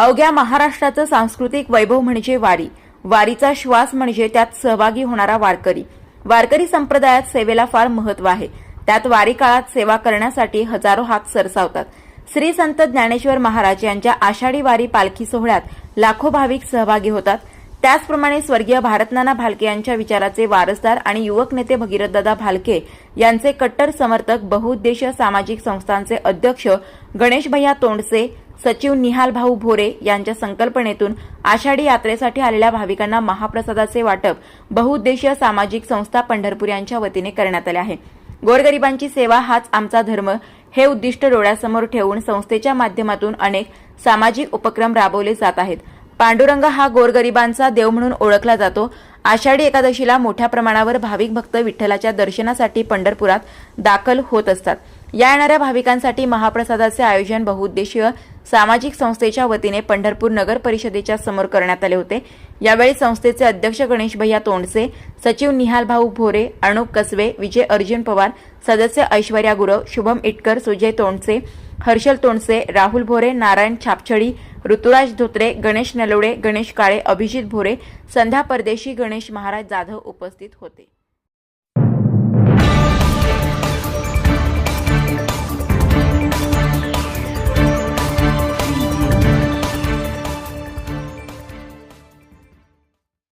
अवघ्या महाराष्ट्राचं सांस्कृतिक वैभव म्हणजे वारी. वारीचा श्वास म्हणजे त्यात सहभागी होणारा वारकरी. वारकरी संप्रदायात सेवेला फार महत्त्व आहे. त्यात वारी काळात सेवा करण्यासाठी हजारो हात सरसावतात. श्री संत ज्ञानेश्वर महाराज यांच्या आषाढी वारी पालखी सोहळ्यात लाखो भाविक सहभागी होतात. त्याचप्रमाणे स्वर्गीय भारतनाना भालके यांच्या विचाराचे वारसदार आणि युवक नेते भगीरथदादा भालके यांचे कट्टर समर्थक बहुउद्देशीय सामाजिक संस्थांचे अध्यक्ष गणेश भैया तोंडसे सचिव निहाल भाऊ भोरे यांच्या संकल्पनेतून आषाढी यात्रेसाठी आलेल्या भाविकांना महाप्रसादाचे वाटप बहुउद्देशीय सामाजिक संस्था पंढरपूर यांच्या वतीने करण्यात आले आहे. गोरगरिबांची सेवा हाच आमचा धर्म हे उद्दिष्ट डोळ्यासमोर ठेवून संस्थेच्या माध्यमातून अनेक सामाजिक उपक्रम राबवले जात आहेत. पांडुरंग हा गोरगरिबांचा देव म्हणून ओळखला जातो. आषाढी एकादशीला मोठ्या प्रमाणावर भाविक भक्त विठ्ठलाच्या दर्शनासाठी पंढरपुरात दाखल होत असतात. या येणाऱ्या भाविकांसाठी महाप्रसादाचे आयोजन बहुउद्देशीय सामाजिक संस्थेच्या वतीने पंढरपूर नगर परिषदेच्या समोर करण्यात आले होते. यावेळी संस्थेचे अध्यक्ष गणेश भैया तोंडसे सचिव निहाल भाऊ भोरे अर्णब कसवे विजय अर्जुन पवार सदस्य ऐश्वर्या गुरव शुभम इटकर सुजय तोंडसे हर्षल तोंडसे राहुल भोरे नारायण छापछडी ऋतुराज धोत्रे गणेश नलवडे गणेश काळे अभिजित भोरे संध्या परदेशी गणेश महाराज जाधव उपस्थित होते.